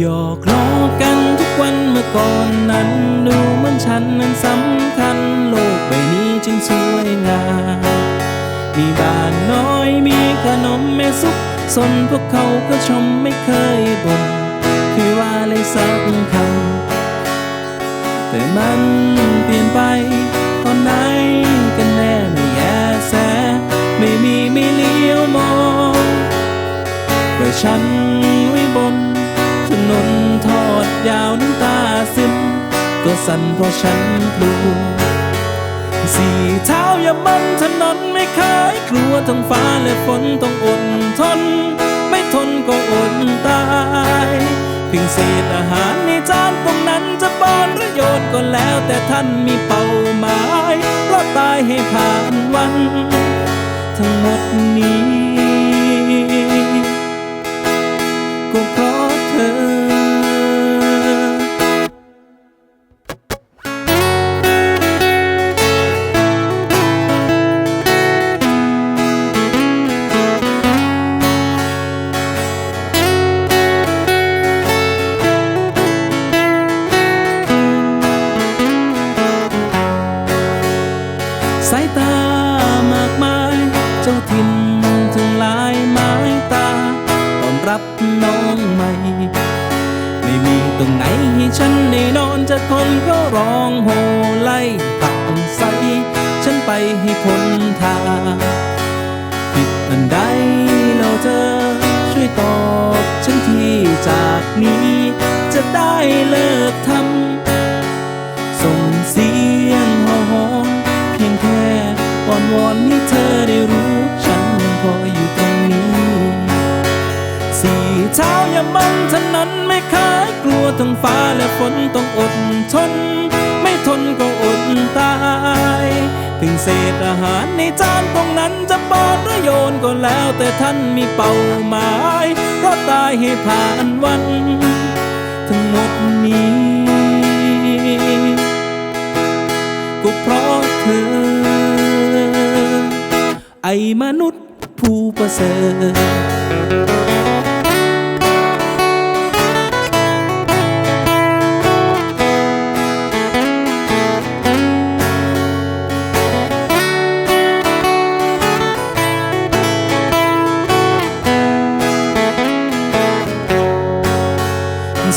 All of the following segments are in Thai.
หยอกล้อกันทุกวันเมื่อก่อนนั้น ดูเหมือนฉันนั้นสำคัญ โลกใบนี้จึงสวยงาม มีบ้านน้อยมีขนมแม่ซุกสนพวกเขาก็ชมไม่เคยบ่นคือว่าเลยสักคำแต่มันเปลี่ยนไปตอนไหนกันแน่ไม่แยแส ไม่มีไม่เลี้ยวมองปล่อยฉัน ตัวสั่นเพราะฉันกลัวสี่เท้าอย่ามันถนนไม่เคยกลัวทั้งฟ้าและฝนต้องอดทน ไม่ทนก็อดตายเพียงเศษอาหารในจานตรงนั้นจะป้อนประโยชน์ก็แล้วแต่ท่านมีเป้า ห้พ้นทางผิดอันใดแล้วเธอช่วยตอบฉันทีจากนี้ จะได้เลิกทำส่งเสียงหอหอนเพียงแค่อ่อนวอนให้เธอได้รู้ฉันพออยู่ตรงนี้ สี่เท้าอย่ามันถนนไม่เคยกลัวทั้งฟ้าและฝนต้องอดทน ไม่ทนก็อดตาย ถึงเศษอาหารในจานตรงนั้นจะปอนหรือโยนก็แล้ว แต่ท่านมีเป้าหมายรอดตายให้ผ่านวัน ทั้งหมดนี้ก็เพราะเธอ ไอ้มนุษย์ผู้ประเสริฐ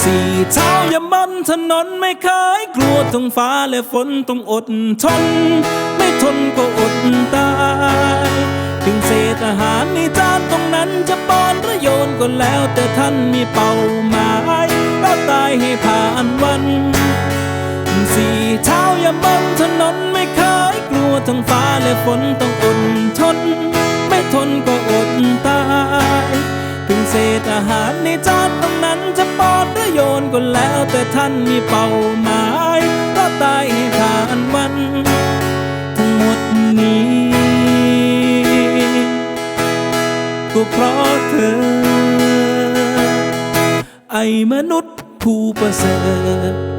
สี่เท้าอย่ามันถนนไม่เคยกลัวทั้งฟ้าและฝนต้องอดทน ไม่ทนก็อดตายถึงเศษอาหารในจานตรงนั้นจะป้อนรือโยนก็แล้ว แต่ท่านมีเป้าหมายรับตายให้ผ่านวันสี่เท้าอย่ามันถนนไม่เคยกลัวทั้งฟ้าและฝนต้องอดทน ไม่ทนก็ เศษอาหารในจานตรงนั้นจะปอดหรือโยนก็แล้วแต่ท่านมีเป้าหมายก็ตายให้ทานวัน ทั้งหมดนี้ ก็เพราะเธอ ไอ้มนุษย์ผู้ประเสริฐ